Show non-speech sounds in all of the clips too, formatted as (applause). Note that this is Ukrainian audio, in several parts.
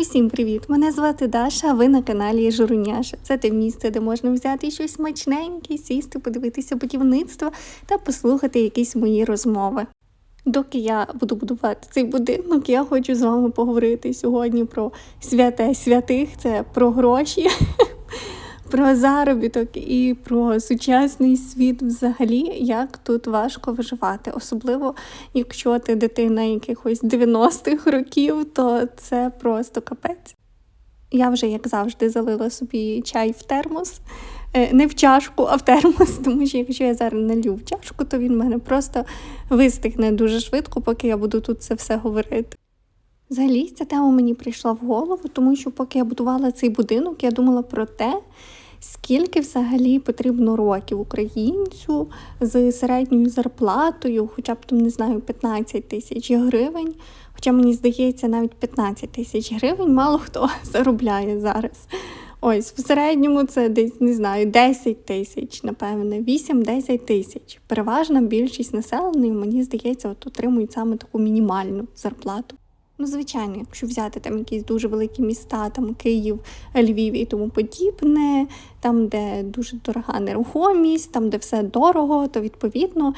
Усім привіт! Мене звати Даша, а ви на каналі Журуняша. Це те місце, де можна взяти щось смачненьке, сісти, подивитися будівництво та послухати якісь мої розмови. Доки я буду будувати цей будинок, я хочу з вами поговорити сьогодні про святе святих, це про гроші, про заробіток і про сучасний світ взагалі, як тут важко виживати. Особливо, якщо ти дитина якихось 90-х років, то це просто капець. Я вже, як завжди, залила собі чай в термос. Е, Не в чашку, а в термос, (laughs) тому що якщо я зараз налью в чашку, то він в мене просто вистигне дуже швидко, поки я буду тут це все говорити. Взагалі, ця тема мені прийшла в голову, тому що поки я будувала цей будинок, я думала про те, скільки взагалі потрібно років українцю з середньою зарплатою, хоча б там не знаю, 15 тисяч гривень. Хоча мені здається, навіть 15 тисяч гривень мало хто (laughs) заробляє зараз. Ось в середньому це десь не знаю, 10 тисяч, напевне, 8-10 тисяч. Переважна більшість населення, мені здається, от отримують саме таку мінімальну зарплату. Ну, звичайно, якщо взяти там якісь дуже великі міста, там Київ, Львів і тому подібне, там, де дуже дорога нерухомість, там, де все дорого, то відповідно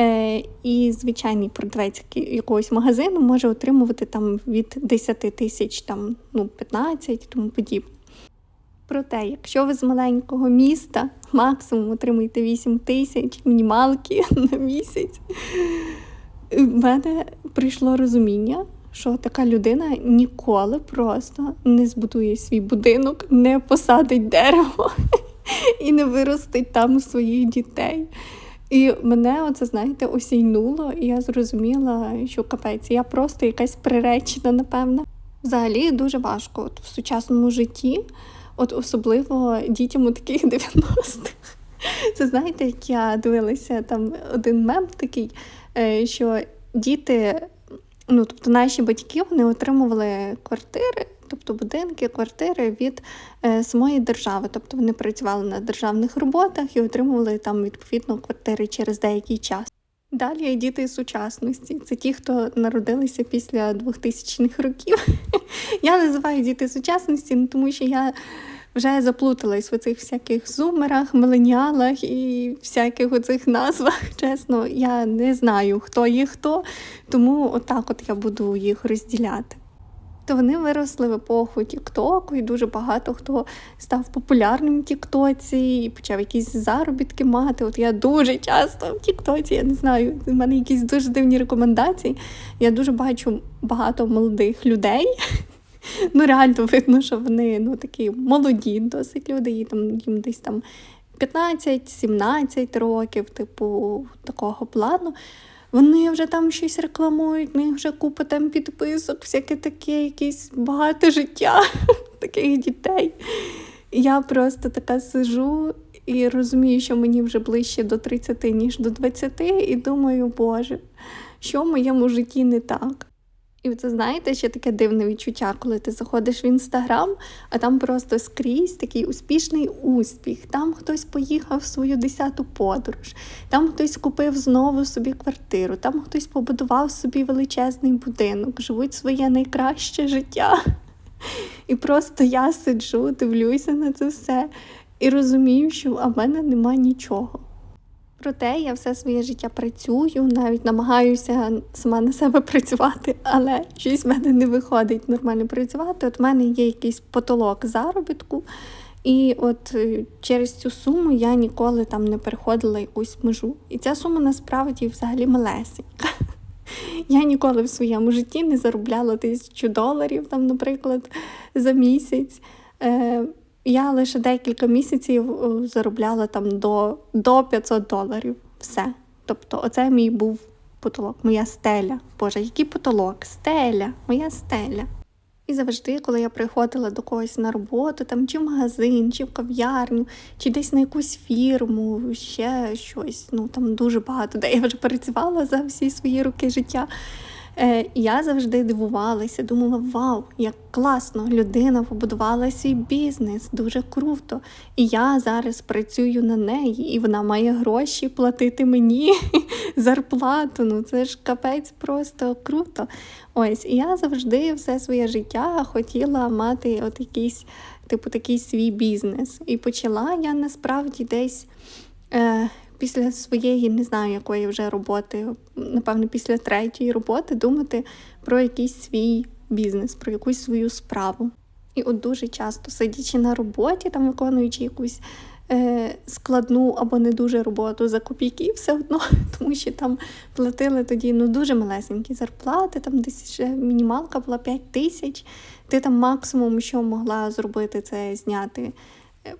е, і звичайний продавець якогось магазину може отримувати там від 10 тисяч, там, ну, 15 і тому подібне. Проте, якщо ви з маленького міста максимум отримуєте 8 тисяч мінімалки (laughs) на місяць, в мене прийшло розуміння, що така людина ніколи просто не збудує свій будинок, не посадить дерево (laughs) і не виростить там своїх дітей. І мене оце, знаєте, осійнуло, і я зрозуміла, що капець, я просто якась приречена, напевно. Взагалі дуже важко от, в сучасному житті, от особливо дітям у таких (laughs) 90-х. Це знаєте, як я дивилася там один мем такий, е, що діти, ну тобто наші батьки, вони отримували квартири, тобто будинки, квартири від е, самої держави. Тобто вони працювали на державних роботах і отримували там відповідно квартири через деякий час. Далі є діти сучасності. Це ті, хто народилися після 2000-х років. (laughs) Я називаю діти сучасності, ну, тому що я вже заплуталась в цих всяких зумерах, миленіалах і всяких оцих назвах. (laughs) Чесно, я не знаю, хто є хто, тому отак от я буду їх розділяти. То вони виросли в епоху Тіктоку, і дуже багато хто став популярним в Тіктоці і почав якісь заробітки мати. От я дуже часто в Тіктоці, я не знаю, в мене якісь дуже дивні рекомендації. Я дуже бачу багато молодих людей. (laughs) (laughs) Ну, реально видно, що вони ну, такі молоді, досить люди, і там їм десь там 15-17 років, типу, такого плану. Вони вже там щось рекламують, в них вже купа там підписок, всяке таке, якесь багате життя (laughs) таких дітей. Я просто така сижу і розумію, що мені вже ближче до 30, ніж до 20, і думаю, Боже, що в моєму житті не так. І це знаєте, ще таке дивне відчуття, коли ти заходиш в інстаграм, а там просто скрізь такий успішний успіх. Там хтось поїхав в свою десяту подорож, там хтось купив знову собі квартиру, там хтось побудував собі величезний будинок, живуть своє найкраще життя. І просто я сиджу, дивлюся на це все і розумію, що а в мене нема нічого. Проте я все своє життя працюю, навіть намагаюся сама на себе працювати, але щось в мене не виходить нормально працювати. От в мене є якийсь потолок заробітку, і от е, через цю суму я ніколи там не переходила якусь межу. І ця сума насправді взагалі малесенька. (laughs) Я ніколи в своєму житті не заробляла тисячу доларів, там, наприклад, за місяць. Я лише декілька місяців е, заробляла там до, до 500 доларів. Все. Тобто, оце мій був потолок, моя стеля. Боже, який потолок? Стеля, моя стеля. І завжди, коли я приходила до когось на роботу, там чи в магазин, чи в кав'ярню, чи десь на якусь фірму, ще щось. Ну там дуже багато де я вже працювала за всі свої роки життя. Е, я завжди дивувалася, думала, вау, як класно! Людина побудувала свій бізнес, дуже круто. І я зараз працюю на неї, і вона має гроші платити мені (laughs) зарплату. Ну це ж капець просто круто. Ось, і я завжди все своє життя хотіла мати от якийсь, типу, такий свій бізнес. І почала я насправді десь. Е, після своєї, не знаю, якої вже роботи, напевно, після третьої роботи думати про якийсь свій бізнес, про якусь свою справу. І от дуже часто, сидячи на роботі, там виконуючи якусь е, складну або не дуже роботу за копійки, все одно, (laughs) тому що там платили тоді ну, дуже малесенькі зарплати, там десь ще мінімалка була 5 тисяч. Ти там максимум, що могла зробити, це зняти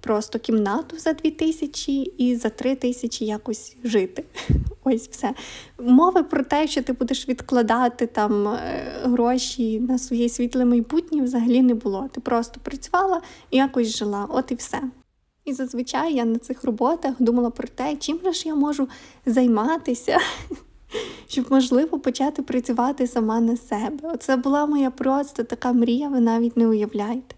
просто кімнату за дві тисячі і за три тисячі якось жити. (laughs) Ось все. Мови про те, що ти будеш відкладати там е, гроші на своє світле майбутнє, взагалі не було. Ти просто працювала і якось жила, от і все. І зазвичай я на цих роботах думала про те, чим же ж я можу займатися, (laughs) щоб, можливо, почати працювати сама на себе. Оце була моя просто така мрія, ви навіть не уявляєте.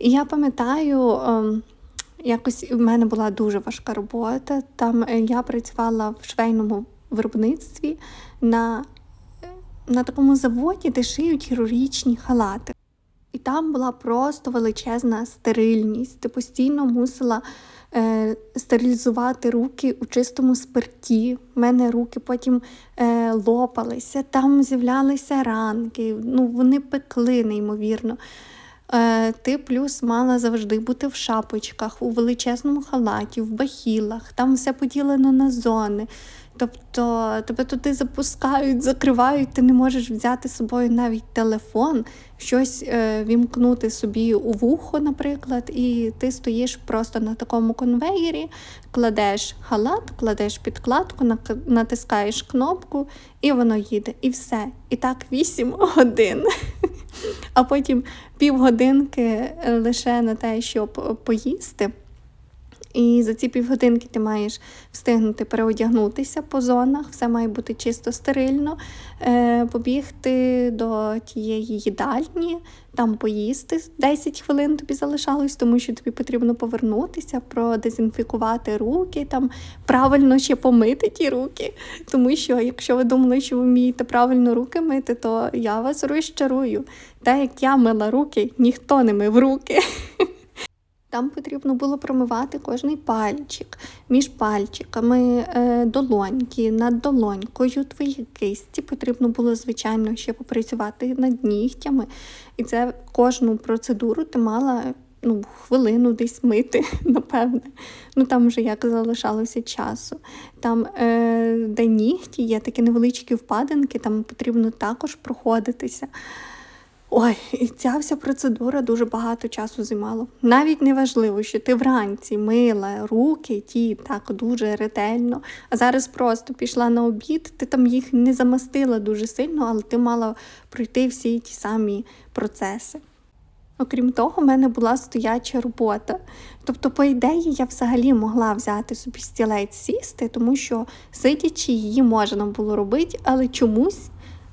І я пам'ятаю, ем, якось в мене була дуже важка робота. Там е, я працювала в швейному виробництві на на такому заводі, де шиють хірургічні халати. І там була просто величезна стерильність. Ти постійно мусила е, стерилізувати руки у чистому спирті. У мене руки потім е, лопалися, там з'являлися ранки, ну вони пекли неймовірно. Е, ти плюс мала завжди бути в шапочках, у величезному халаті, в бахілах, там все поділено на зони. Тобто тебе туди запускають, закривають, ти не можеш взяти з собою навіть телефон, щось е, вімкнути собі у вухо, наприклад, і ти стоїш просто на такому конвеєрі, кладеш халат, кладеш підкладку, натискаєш кнопку, і воно їде. І все. І так 8 (laughs) годин. А потім півгодинки лише на те, щоб поїсти. І за ці півгодинки ти маєш встигнути переодягнутися по зонах, все має бути чисто стерильно, е, побігти до тієї їдальні, там поїсти 10 хвилин тобі залишалось, тому що тобі потрібно повернутися, продезінфікувати руки, там правильно ще помити ті руки. Тому що, якщо ви думали, що ви вмієте правильно руки мити, то я вас розчарую. Та як я мила руки, ніхто не мив руки. (laughs) Там потрібно було промивати кожний пальчик між пальчиками, е, долоньки, над долонькою твої кисті. Потрібно було, звичайно, ще попрацювати над нігтями. І це кожну процедуру ти мала ну, хвилину десь мити, (laughs) напевне. Ну Там вже як залишалося часу. Там, е, де нігті, є такі невеличкі впадинки, там потрібно також проходитися. Ой, і ця вся процедура дуже багато часу займала. Навіть не важливо, що ти вранці мила руки, ті так дуже ретельно. А зараз просто пішла на обід, ти там їх не замастила дуже сильно, але ти мала пройти всі ті самі процеси. Окрім того, в мене була стояча робота. Тобто, по ідеї, я взагалі могла взяти собі стілець сісти, тому що сидячи, її можна було робити, але чомусь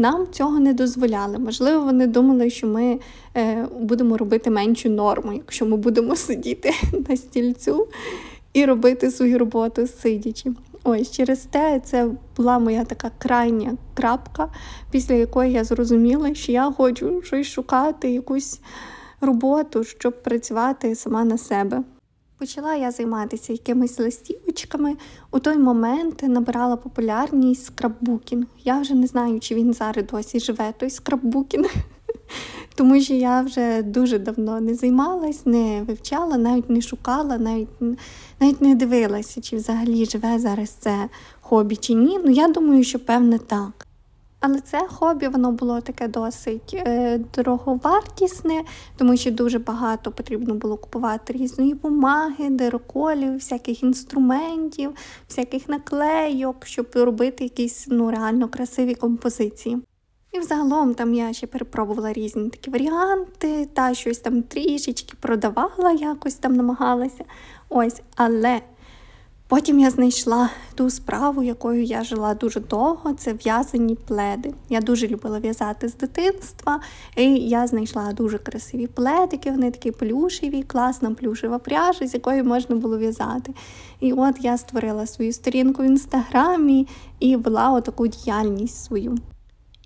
нам цього не дозволяли. Можливо, вони думали, що ми е, будемо робити меншу норму, якщо ми будемо сидіти (laughs) на стільцю і робити свою роботу сидячи. Ось через те це була моя така крайня крапка, після якої я зрозуміла, що я хочу щось шукати, якусь роботу, щоб працювати сама на себе. Почала я займатися якимись листівочками. У той момент набирала популярність скраббукінг. Я вже не знаю, чи він зараз досі живе, той скраббукінг. (laughs) Тому що я вже дуже давно не займалась, не вивчала, навіть не шукала, навіть навіть не дивилася, чи взагалі живе зараз це хобі чи ні. Ну я думаю, що певне так. Але це хобі воно було таке досить е, дороговартісне, тому що дуже багато потрібно було купувати різної бумаги, дероколів, всяких інструментів, всяких наклейок, щоб робити якісь ну, реально красиві композиції. І взагалом там я ще перепробувала різні такі варіанти, та щось там трішечки продавала, якось там намагалася. Ось, але Потім я знайшла ту справу, якою я жила дуже довго. Це в'язані пледи. Я дуже любила в'язати з дитинства, і я знайшла дуже красиві пледики. Вони такі плюшеві, класна плюшева пряжа, з якою можна було в'язати. І от я створила свою сторінку в інстаграмі і вела отаку діяльність свою.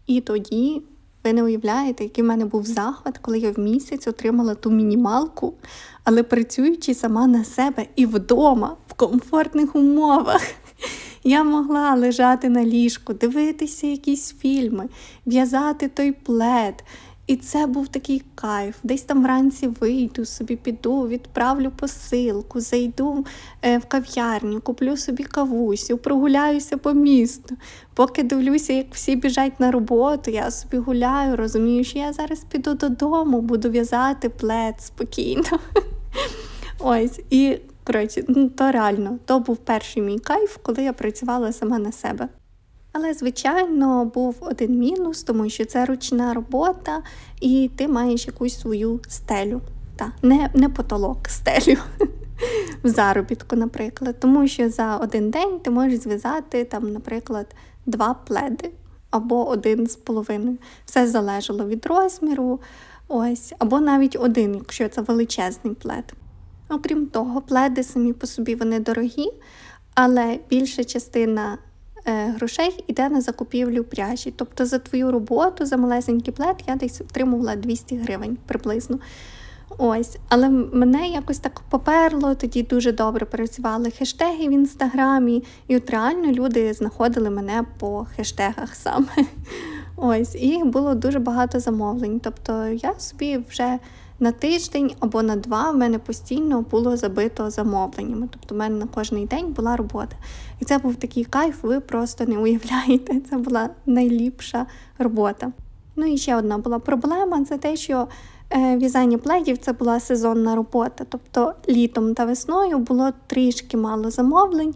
І тоді. Ви не уявляєте, який в мене був захват, коли я в місяць отримала ту мінімалку, але працюючи сама на себе і вдома, в комфортних умовах. Я могла лежати на ліжку, дивитися якісь фільми, в'язати той плед. І це був такий кайф. Десь там вранці вийду, собі піду, відправлю посилку, зайду е, в кав'ярню, куплю собі кавусю, прогуляюся по місту. Поки дивлюся, як всі біжать на роботу, я собі гуляю, розумію, що я зараз піду додому, буду в'язати плед спокійно. (laughs) Ось, і коротше, ну то реально, то був перший мій кайф, коли я працювала сама на себе. Але, звичайно, був один мінус, тому що це ручна робота, і ти маєш якусь свою стелю. Та, не не потолок, (laughs) стелю в заробітку, наприклад. Тому що за один день ти можеш зв'язати, там, наприклад, два пледи або один з половиною. Все залежало від розміру, ось, або навіть один, якщо це величезний плед. Окрім того, пледи самі по собі вони дорогі, але більша частина Е, грошей йде на закупівлю пряжі. Тобто за твою роботу, за малесенький плед, я десь отримувала 200 гривень приблизно. Ось, але мене якось так поперло, тоді дуже добре працювали хештеги в інстаграмі, і от реально люди знаходили мене по хештегах саме. (laughs) Ось, і було дуже багато замовлень. Тобто я собі вже на тиждень або на два в мене постійно було забито замовленнями. Тобто в мене на кожний день була робота. І це був такий кайф, ви просто не уявляєте. (laughs) Це була найліпша робота. Ну і ще одна була проблема це те, що е, в'язання пледів це була сезонна робота. Тобто літом та весною було трішки мало замовлень.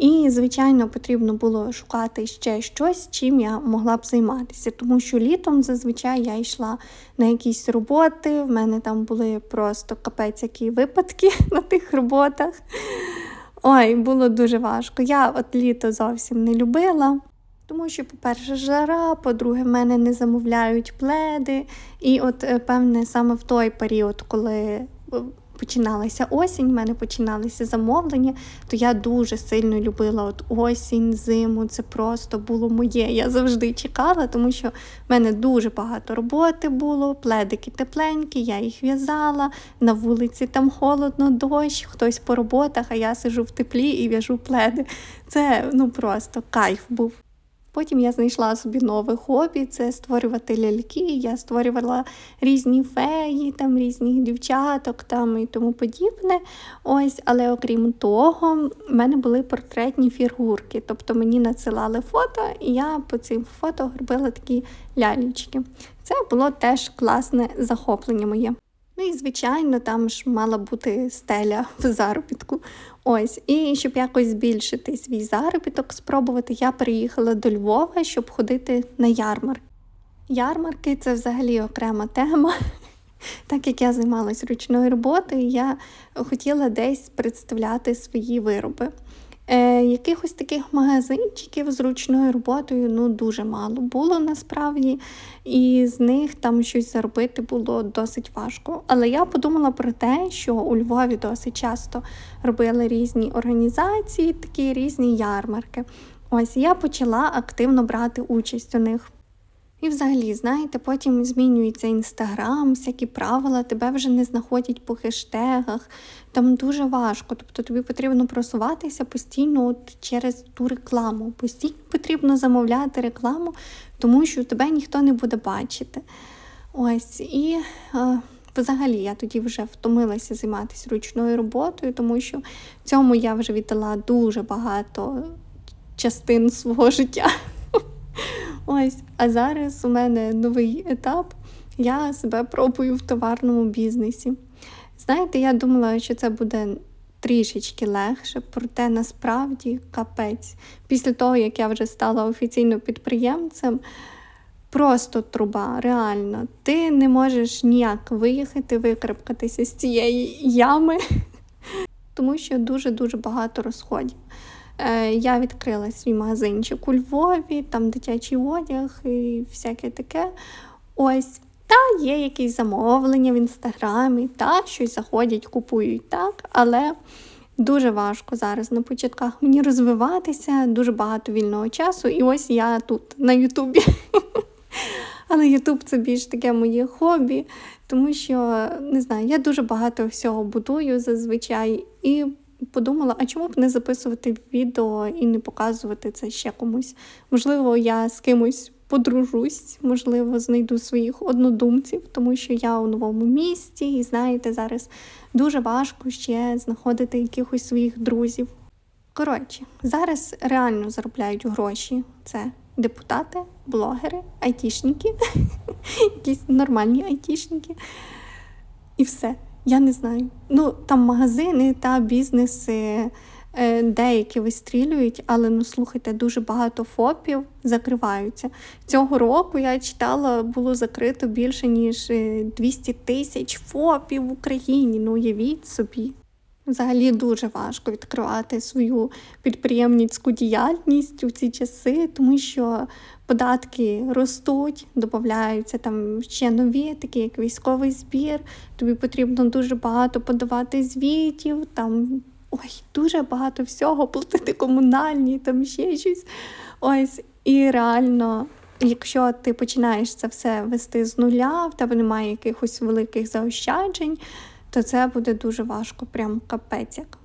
І, звичайно, потрібно було шукати ще щось, чим я могла б займатися. Тому що літом зазвичай я йшла на якісь роботи, в мене там були просто капець які випадки (laughs) на тих роботах. Ой, було дуже важко. Я от літо зовсім не любила. Тому що, по-перше, жара, по-друге, в мене не замовляють пледи. І от, е, певне, саме в той період, коли е, починалася осінь, в мене починалися замовлення, то я дуже сильно любила от осінь, зиму. Це просто було моє. Я завжди чекала, тому що в мене дуже багато роботи було, пледики тепленькі, я їх в'язала. На вулиці там холодно, дощ, хтось по роботах, а я сижу в теплі і в'яжу пледи. Це ну просто кайф був. Потім я знайшла собі нове хобі це створювати ляльки. Я створювала різні феї, там різних дівчаток там і тому подібне. Ось, Але окрім того, в мене були портретні фігурки. Тобто мені надсилали фото, і я по цим фото робила такі лялічки. Це було теж класне захоплення моє. Ну і, звичайно, там ж мала бути стеля в заробітку. Ось, і щоб якось збільшити свій заробіток, спробувати, я приїхала до Львова, щоб ходити на ярмарки. Ярмарки це взагалі окрема тема. (laughs) Так як я займалась ручною роботою, я хотіла десь представляти свої вироби. Е, Якихось таких магазинчиків з ручною роботою ну, дуже мало було насправді, і з них там щось заробити було досить важко. Але я подумала про те, що у Львові досить часто робили різні організації, такі різні ярмарки. Ось я почала активно брати участь у них. І взагалі, знаєте, потім змінюється інстаграм, всякі правила, тебе вже не знаходять по хештегах. Там дуже важко. Тобто тобі потрібно просуватися постійно от через ту рекламу. Постійно потрібно замовляти рекламу, тому що тебе ніхто не буде бачити. Ось і. Е, Взагалі, я тоді вже втомилася займатися ручною роботою, тому що цьому я вже віддала дуже багато частин свого життя. (laughs) Ось, а зараз у мене новий етап. Я себе пробую в товарному бізнесі. Знаєте, я думала, що це буде трішечки легше, проте насправді капець. Після того, як я вже стала офіційно підприємцем, просто труба, реально, ти не можеш ніяк виїхати, викрапкатися з цієї ями. (laughs) тому що дуже-дуже багато розходів. Е, Я відкрила свій магазинчик у Львові, там дитячий одяг і всяке таке. Ось. Та є якісь замовлення в інстаграмі, та щось заходять, купують так, але дуже важко зараз на початках мені розвиватися, дуже багато вільного часу. І ось я тут на Ютубі. (laughs) Але Ютуб це більш таке моє хобі, тому що не знаю, я дуже багато всього будую зазвичай і подумала, а чому б не записувати відео і не показувати це ще комусь? Можливо, я з кимось подружусь, можливо, знайду своїх однодумців, тому що я у новому місті, і знаєте, зараз дуже важко ще знаходити якихось своїх друзів. Коротше, зараз реально заробляють гроші. Це депутати, блогери, айтішники, (laughs) якісь нормальні айтішники. І все. Я не знаю. Ну, там магазини та бізнеси деякі вистрілюють, але ну слухайте, дуже багато ФОПів закриваються. Цього року я читала, було закрито більше ніж е, 200 тисяч ФОПів в Україні. Ну, уявіть собі. Взагалі дуже важко відкривати свою підприємницьку діяльність у ці часи, тому що податки ростуть, додаються там ще нові, такі як військовий збір. Тобі потрібно дуже багато подавати звітів, там ой, дуже багато всього, платити комунальні, там ще щось. Ось, і реально. Якщо ти починаєш це все вести з нуля, в тебе немає якихось великих заощаджень, то це буде дуже важко, прям капець як.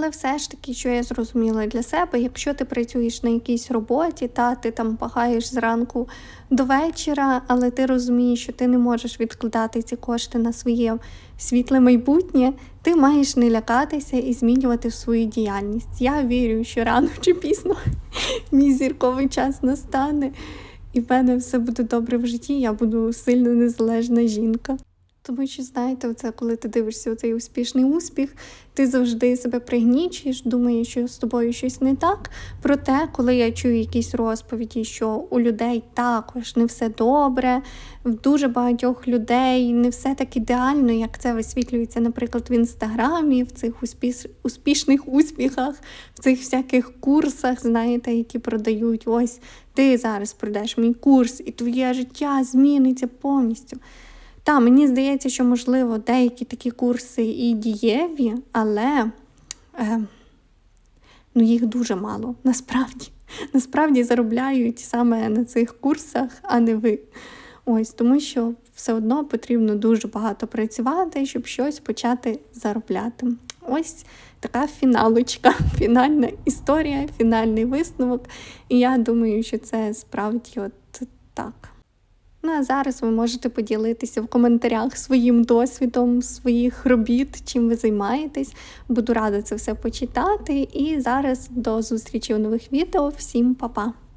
Але все ж таки, що я зрозуміла для себе, якщо ти працюєш на якійсь роботі, та ти там пагаєш зранку до вечора, але ти розумієш, що ти не можеш відкладати ці кошти на своє світле майбутнє, ти маєш не лякатися і змінювати свою діяльність. Я вірю, що рано чи пізно (laughs) мій зірковий час настане, і в мене все буде добре в житті. Я буду сильно незалежна жінка. Тому що, знаєте, оце, коли ти дивишся цей успішний успіх, ти завжди себе пригнічуєш, думаєш, що з тобою щось не так. Проте, коли я чую якісь розповіді, що у людей також не все добре, в дуже багатьох людей не все так ідеально, як це висвітлюється, наприклад, в інстаграмі, в цих успіш... успішних успіхах, в цих всяких курсах, знаєте, які продають. Ось ти зараз продаєш мій курс, і твоє життя зміниться повністю. Та, мені здається, що, можливо, деякі такі курси і дієві, але е, ну, їх дуже мало. Насправді (laughs) Насправді заробляють саме на цих курсах, а не ви. Ось, Тому що все одно потрібно дуже багато працювати, щоб щось почати заробляти. Ось така фіналочка, (laughs) фінальна історія, фінальний висновок. І я думаю, що це справді от так. Ну а зараз ви можете поділитися в коментарях своїм досвідом, своїх робіт, чим ви займаєтесь. Буду рада це все почитати. І зараз до зустрічі у нових відео. Всім па-па!